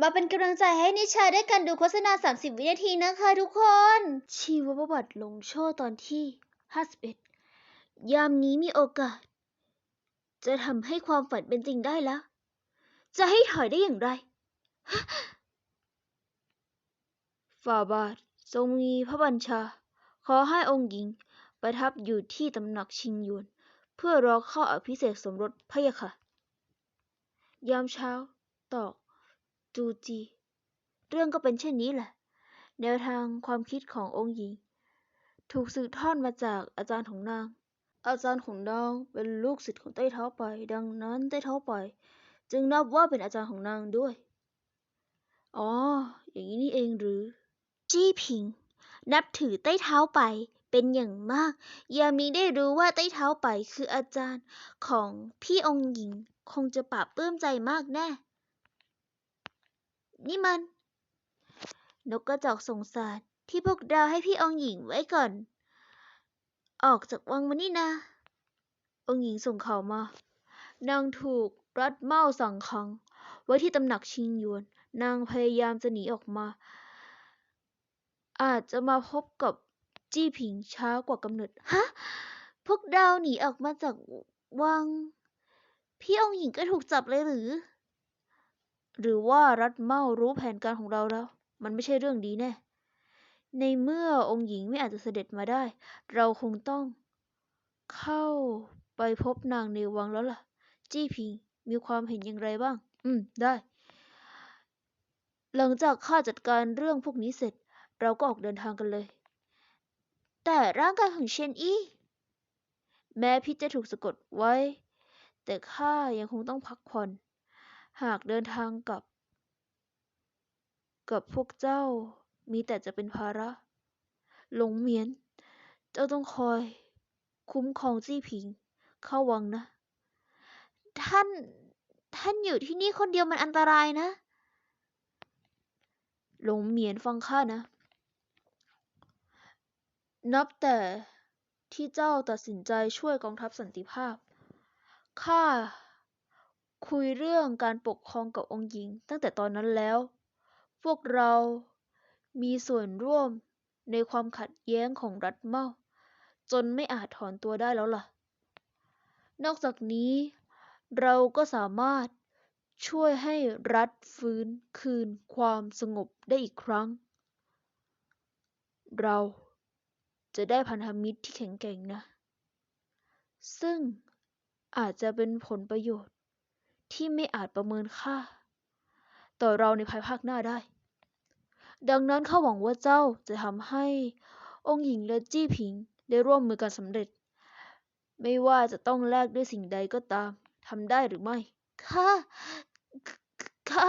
มาเป็นกำลังใจให้นิชาด้วยกันดูโฆษณา 30 วินาทีนะคะทุกคน ชีวประวัติลงโชว์ตอนที่ 51 ยามนี้มีโอกาส จะทำให้ความฝันเป็นจริงได้แล้ว จะให้ถอยได้อย่างไรฝ่าบาททรงมีพระบัญชา ขอให้องค์หญิงประทับอยู่ที่ตำหนักชิงยวน เพื่อรอเข้าอภิเษกสมรสพะยะค่ะ ยามเช้าตอก จูจี เรื่องก็เป็นเช่นนี้แหละ แนวทางความคิดขององค์หญิง ถูกสืบทอดมาจากอาจารย์ของนาง อาจารย์ของนางเป็นลูกศิษย์ของใต้เท้าไป ดังนั้นใต้เท้าไป จึงนับว่าเป็นอาจารย์ของนางด้วย อ๋อ อย่างนี้นี่เองหรือ จี้ผิง นับถือใต้เท้าไปเป็นอย่างมาก ยามนี้ได้รู้ว่าใต้เท้าไปคืออาจารย์ของพี่องค์หญิง คงจะปลาบปลื้มใจมากแน่ นี่มัน นกกระจอกสงสารที่พวกเราให้พี่องหญิงไว้ก่อน ออกจากวังมานี่นะ องหญิงส่งเข่ามา นางถูกรัดเมาสั่งขังไว้ที่ตำหนักชิงยวน นางพยายามจะหนีออกมา อาจจะมาพบกับจี้ผิงช้ากว่ากำหนด ฮะ พวกเราหนีออกมาจากวัง พี่องหญิงก็ถูกจับเลยหรือ หรือว่ารัดเมารู้แผนการของเราแล้ว มันไม่ใช่เรื่องดีแน่ ในเมื่อองค์หญิงไม่อาจจะเสด็จมาได้ เราคงต้อง เข้าไปพบนางในวังแล้วล่ะ จี้ผิงมีความเห็นอย่างไรบ้าง อืม ได้ หลังจากข้าจัดการเรื่องพวกนี้เสร็จ เราก็ออกเดินทางกันเลย แต่ร่างกายของเชนอี้แม้พิษจะถูกสะกดไว้ แต่ข้ายังคงต้องพักผ่อน หากเดินทางกับ กับพวกเจ้า มีแต่จะเป็นภาระ หลงเหมียน เจ้าต้องคอย คุ้มครองจี้ผิง เข้าวังนะ ท่าน ท่านอยู่ที่นี่คนเดียวมันอันตรายนะ หลงเหมียนฟังข้านะ นับแต่ที่เจ้าตัดสินใจช่วยกองทัพสันติภาพ ข้า คุยเรื่องการปกครองกับองค์หญิงตั้งแต่ตอนนั้นแล้ว พวกเรามีส่วนร่วมในความขัดแย้งของรัฐเมาจนไม่อาจถอนตัวได้แล้วล่ะ นอกจากนี้เราก็สามารถช่วยให้รัฐฟื้นคืนความสงบได้อีกครั้ง เราจะได้พันธมิตรที่แข็งแกร่งนะ ซึ่งอาจจะเป็นผลประโยชน์ ที่ไม่อาจประเมินค่า ต่อเราในภายภาคหน้าได้ ดังนั้นข้าหวังว่าเจ้าจะทำให้องค์หญิงและจี้ผิงได้ร่วมมือกันสำเร็จ ไม่ว่าจะต้องแลกด้วยสิ่งใดก็ตามทำได้หรือไม่ข้าข้า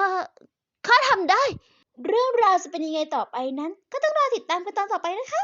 ข้าทำได้ เรื่องราวจะเป็นยังไงต่อไปนั้น ก็ต้องรอติดตามกันตอนต่อไปนะคะ